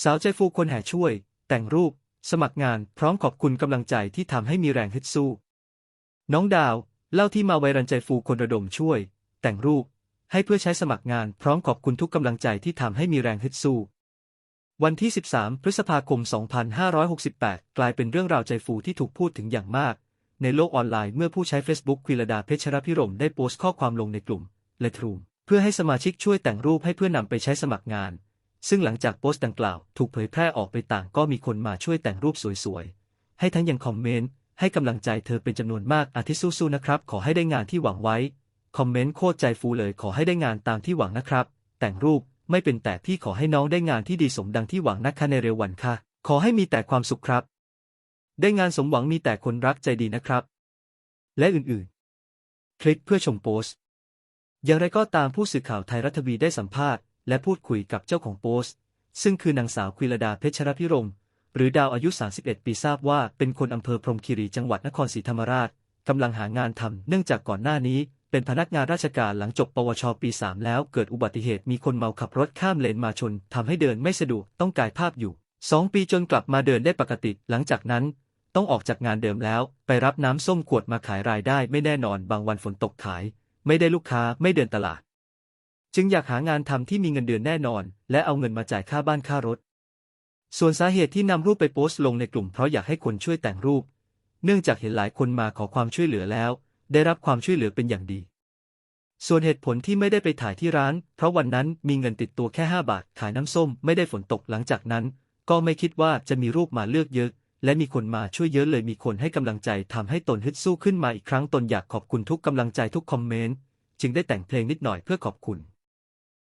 สาวใจฟูคนแห่ช่วย แต่งรูป สมัครงาน พร้อมขอบคุณกำลังใจที่ทำให้มีแรงฮึดสู้ น้องดาว เล่าที่มาไวรันใจฟูคนระดมช่วย แต่งรูป ให้เพื่อใช้สมัครงาน พร้อมขอบคุณทุกกำลังใจที่ทำให้มีแรงฮึดสู้ วันที่ 13 พฤษภาคม 2568 กลายเป็นเรื่องราวใจฟูที่ถูกพูดถึงอย่างมาก ในโลกออนไลน์เมื่อผู้ใช้ Facebook ควิลดาเพชรพิรมได้โพสต์ข้อความลงในกลุ่มเลทรูมเพื่อให้สมาชิกช่วยแต่งรูปให้เพื่อนำไปใช้สมัครงาน ซึ่งหลังจากโพสต์ดังกล่าวถูกเผยแพร่ออกไปต่างก็มีคนมาช่วยแต่งรูปสวยๆ ให้ทั้งยังคอมเมนต์ ให้กำลังใจเธอเป็นจำนวนมากอาทิสู้ๆนะครับ ขอให้ได้งานที่หวังไว้ คอมเมนต์โคตรใจฟูเลยขอให้ได้งานตามที่หวังนะครับ แต่งรูปไม่เป็นแต่พี่ขอให้น้องได้งานที่ดีสมดังที่หวังนะคะในเร็ววันค่ะ ขอให้มีแต่ความสุขครับ ได้งานสมหวังมีแต่คนรักใจดีนะครับ และอื่นๆ คลิกเพื่อชมโพสต์อย่างไรก็ตามผู้สื่อข่าวไทยรัฐทีวีได้สัมภาษณ์ และพูดคุยกับเจ้าของโพสต์ ซึ่งคือนางสาวควิลดาเพชรพิรม หรือดาวอายุ 31 ปีทราบว่าเป็นคนอำเภอพรมคีรีจังหวัดนครศรีธรรมราชกำลังหางานทำเนื่องจากก่อนหน้านี้เป็นพนักงานราชการหลังจบปวชปี 3 แล้วเกิดอุบัติเหตุมีคนเมาขับรถข้ามเลนมาชนทำให้เดินไม่สะดวกต้องกายภาพอยู่ 2 ปีจนกลับมาเดินได้ปกติ หลังจากนั้น ต้องออกจากงานเดิมแล้ว ไปรับน้ำส้มขวดมาขายรายได้ไม่แน่นอนบางวันฝนตกขาย ไม่ได้ลูกค้าไม่เดินตลาด จึงอยากหางานทำที่มีเงินเดือนแน่นอน และเอาเงินมาจ่ายค่าบ้านค่ารถ ส่วนสาเหตุที่นำรูปไปโพสต์ลงในกลุ่มเพราะอยากให้คนช่วยแต่งรูป เนื่องจากเห็นหลายคนมาขอความช่วยเหลือแล้ว ได้รับความช่วยเหลือเป็นอย่างดี ส่วนเหตุผลที่ไม่ได้ไปถ่ายที่ร้าน เพราะวันนั้นมีเงินติดตัวแค่ 5 บาท ขายน้ำส้มไม่ได้ฝนตกหลังจากนั้น ก็ไม่คิดว่าจะมีรูปมาเลือกเยอะ และมีคนมาช่วยเยอะเลยมีคนให้กำลังใจทำให้ตนฮึดสู้ขึ้นมาอีกครั้งตนอยากขอบคุณทุกกำลังใจทุกคอมเมนต์จึงได้แต่งเพลงนิดหน่อยเพื่อขอบคุณ